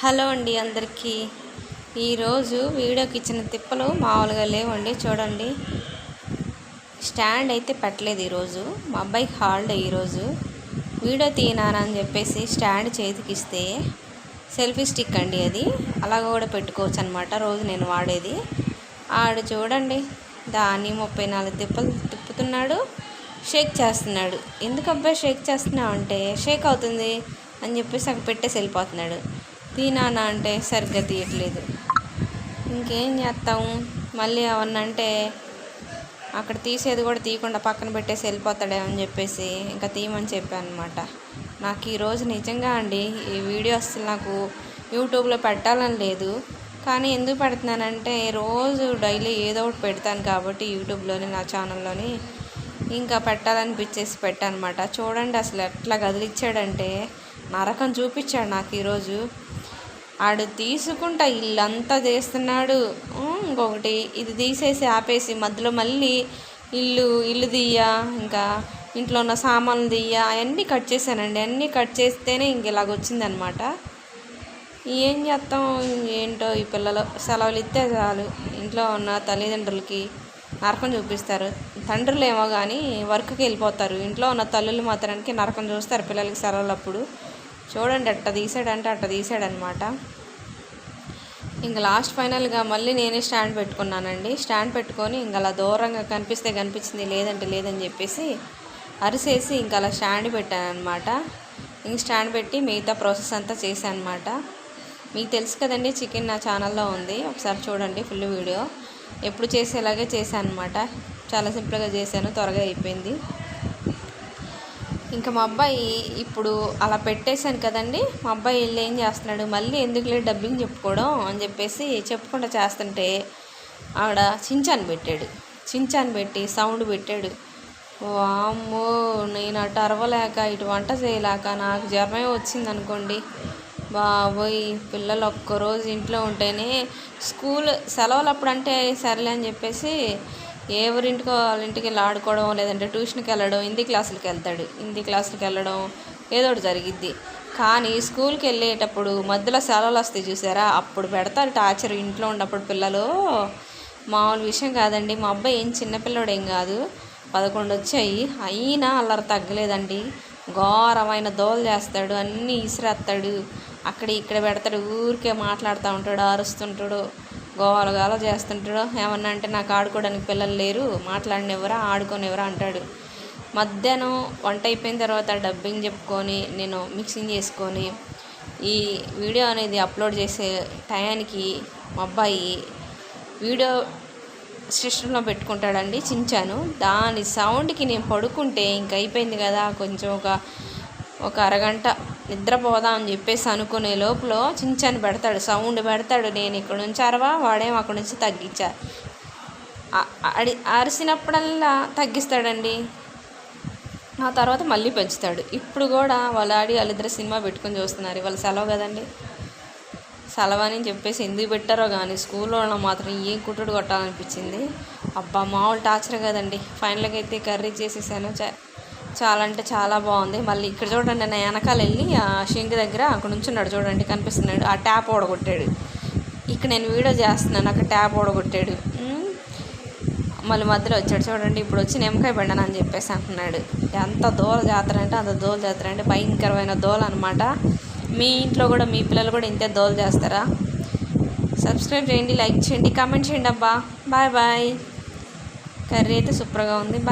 Hello అండి అందరికీ. ఈరోజు వీడియోకి ఇచ్చిన తిప్పలు మామూలుగా లేవండి చూడండి. స్టాండ్ అయితే పెట్టలేదు ఈరోజు మా అబ్బాయికి హాలిడే ఈరోజు. వీడియో తీయనానని చెప్పేసి స్టాండ్ చేతికి ఇస్తే సెల్ఫీ స్టిక్ అండి అది. అలాగ కూడా పెట్టుకోవచ్చు అనమాట రోజు నేను వాడేది. ఆడు చూడండి దాన్ని ముప్పై నాలుగు తిప్పలు తిప్పుతున్నాడు షేక్ చేస్తున్నాడు. ఎందుకు అబ్బాయి షేక్ చేస్తున్నావు అంటే షేక్ అవుతుంది అని చెప్పేసి అక్కడ పెట్టేసి వెళ్ళిపోతున్నాడు. తినానా అంటే సరిగ్గా తీయట్లేదు. ఇంకేం చేస్తాము మళ్ళీ అవన్నంటే అక్కడ తీసేది కూడా తీయకుండా పక్కన పెట్టేసి వెళ్ళిపోతాడేమని చెప్పేసి ఇంకా తీయమని చెప్పాను అనమాట నాకు ఈరోజు నిజంగా అండి ఈ వీడియో అసలు నాకు యూట్యూబ్లో పెట్టాలని లేదు. కానీ ఎందుకు పెడుతున్నానంటే రోజు డైలీ ఏదో ఒకటి పెడతాను కాబట్టి యూట్యూబ్లోని నా ఛానల్లోని ఇంకా పెట్టాలనిపించేసి పెట్టానమాట. చూడండి అసలు ఎట్లా కదిలిచ్చాడంటే నరకం చూపించాడు నాకు ఈరోజు ఆడు తీసుకుంటా ఇల్లంతా చేస్తున్నాడు. ఇంకొకటి ఇది తీసేసి ఆపేసి మధ్యలో మళ్ళీ ఇల్లు ఇల్లు తీయ ఇంకా ఇంట్లో ఉన్న సామాన్లు తీయ అవన్నీ కట్ చేశానండి. అన్నీ కట్ చేస్తేనే ఇంక ఇలాగ వచ్చిందనమాట. ఏం చేస్తాం? ఏంటో ఈ పిల్లలు సెలవులు ఇస్తే చాలు. ఇంట్లో ఉన్న తల్లిదండ్రులకి నరకం చూపిస్తారు. తండ్రులు ఏమో కానీ వర్క్కి వెళ్ళిపోతారు. ఇంట్లో ఉన్న తల్లులు మాత్రానికి నరకం చూస్తారు పిల్లలకి సెలవులప్పుడు. చూడండి అట్ట తీసాడంటే అట్ట తీసాడనమాట ఇంక లాస్ట్ ఫైనల్గా మళ్ళీ నేనే స్టాండ్ పెట్టుకున్నానండి. స్టాండ్ పెట్టుకొని ఇంకా అలా దూరంగా కనిపిస్తే కనిపించింది లేదంటే లేదని చెప్పేసి అరిసేసి ఇంక అలా స్టాండ్ పెట్టాను అనమాట ఇంక స్టాండ్ పెట్టి మిగతా ప్రాసెస్ అంతా చేశాను అనమాట మీకు తెలుసు కదండి చికెన్ నా ఛానల్లో ఉంది. ఒకసారి చూడండి ఫుల్ వీడియో. ఎప్పుడు చేసేలాగే చేశాను అనమాట చాలా సింపుల్గా చేశాను త్వరగా అయిపోయింది. ఇంకా మా అబ్బాయి ఇప్పుడు అలా పెట్టేశాను కదండి. మా అబ్బాయి వెళ్ళి ఏం చేస్తున్నాడు మళ్ళీ ఎందుకులే డబ్బింగ్ చెప్పుకోవడం అని చెప్పేసి చెప్పకుండా చేస్తుంటే ఆవిడ చించాన్ పెట్టాడు. చించాన్ పెట్టి సౌండ్ పెట్టాడు. వామ్మో నేను అటు అరవలేక ఇటు వంట చేయలేక నాకు జ్వరమే వచ్చింది అనుకోండి. బాబోయ్ పిల్లలు ఒక్కరోజు ఇంట్లో ఉంటేనే స్కూల్ సెలవులు అప్పుడంటే సరేలే అని చెప్పేసి ఎవరింటికో వాళ్ళ ఇంటికి వెళ్ళి ఆడుకోవడం లేదంటే ట్యూషన్కి వెళ్ళడం హిందీ క్లాసులకు వెళ్తాడు. హిందీ క్లాసులకు వెళ్ళడం ఏదో ఒకటి జరిగిద్ది. కానీ స్కూల్కి వెళ్ళేటప్పుడు మధ్యలో సెలవులు వస్తాయి చూసారా? అప్పుడు పెడతారు టార్చర్ ఇంట్లో ఉన్నప్పుడు పిల్లలు. మామూలు విషయం కాదండి. మా అబ్బాయి ఏం చిన్నపిల్లడు ఏం కాదు. పదకొండు వచ్చాయి. అయినా అల్లరి తగ్గలేదండి. ఘోరమైన దోలు చేస్తాడు అన్నీ ఇసిరేస్తాడు. అక్కడ ఇక్కడ పెడతాడు ఊరికే మాట్లాడుతూ ఉంటాడు అరుస్తుంటాడు. గోవాలు గాల చేస్తుంటాడు ఏమన్నా అంటే నాకు ఆడుకోవడానికి పిల్లలు లేరు మాట్లాడినెవరా ఆడుకోనివరా అంటాడు. మధ్యాహ్నం వంట అయిపోయిన తర్వాత డబ్బింగ్ చెప్పుకొని నేను మిక్సింగ్ చేసుకొని ఈ వీడియో అనేది అప్లోడ్ చేసే టయానికి మా అబ్బాయి వీడియో సిస్టంలో పెట్టుకుంటాడండి చించాను. దాని సౌండ్కి నేను పడుకుంటే ఇంక అయిపోయింది కదా కొంచెం ఒక ఒక అరగంట నిద్రపోదాం అని చెప్పేసి అనుకునే లోపల చించాన్ని పెడతాడు సౌండ్ పెడతాడు నేను ఇక్కడ నుంచి అరవా? వాడేమో అక్కడి నుంచి తగ్గించా? అడి అరిసినప్పుడల్లా తగ్గిస్తాడండి. ఆ తర్వాత మళ్ళీ పెంచుతాడు. ఇప్పుడు కూడా వాళ్ళ ఆడి వాళ్ళిద్దరు సినిమా పెట్టుకొని చూస్తున్నారు. ఇవాళ సెలవు కదండి. సెలవు అని చెప్పేసి ఎందుకు పెట్టారో కానీ స్కూల్లో మాత్రం ఏం కుట్టుడు కొట్టాలనిపించింది. అబ్బా మామూలు టార్చర్ కదండి. ఫైనల్గా అయితే కర్రీ చేసేసాను. చాలా అంటే చాలా బాగుంది. మళ్ళీ ఇక్కడ చూడండి నేను వెనకాల వెళ్ళి ఆ షింక్ దగ్గర అక్కడ నుంచున్నాడు చూడండి కనిపిస్తున్నాడు. ఆ ట్యాప్ ఓడగొట్టాడు ఇక్కడ నేను వీడియో చేస్తున్నాను అక్కడ ట్యాప్ ఓడగొట్టాడు మళ్ళీ మధ్యలో వచ్చాడు చూడండి ఇప్పుడు వచ్చి నిమ్మకాయ బండన అని చెప్పేసి అంటున్నాడు. ఎంత దూల జాతర అంటే అంత దోల జాతర అంటే భయంకరమైన దోల అనమాట మీ ఇంట్లో కూడా మీ పిల్లలు కూడా ఇంతే దోల చేస్తారా? సబ్స్క్రైబ్ చేయండి లైక్ చేయండి కామెంట్ చేయండి అబ్బా. Bye bye. కర్రీ అయితే సూపర్గా ఉంది.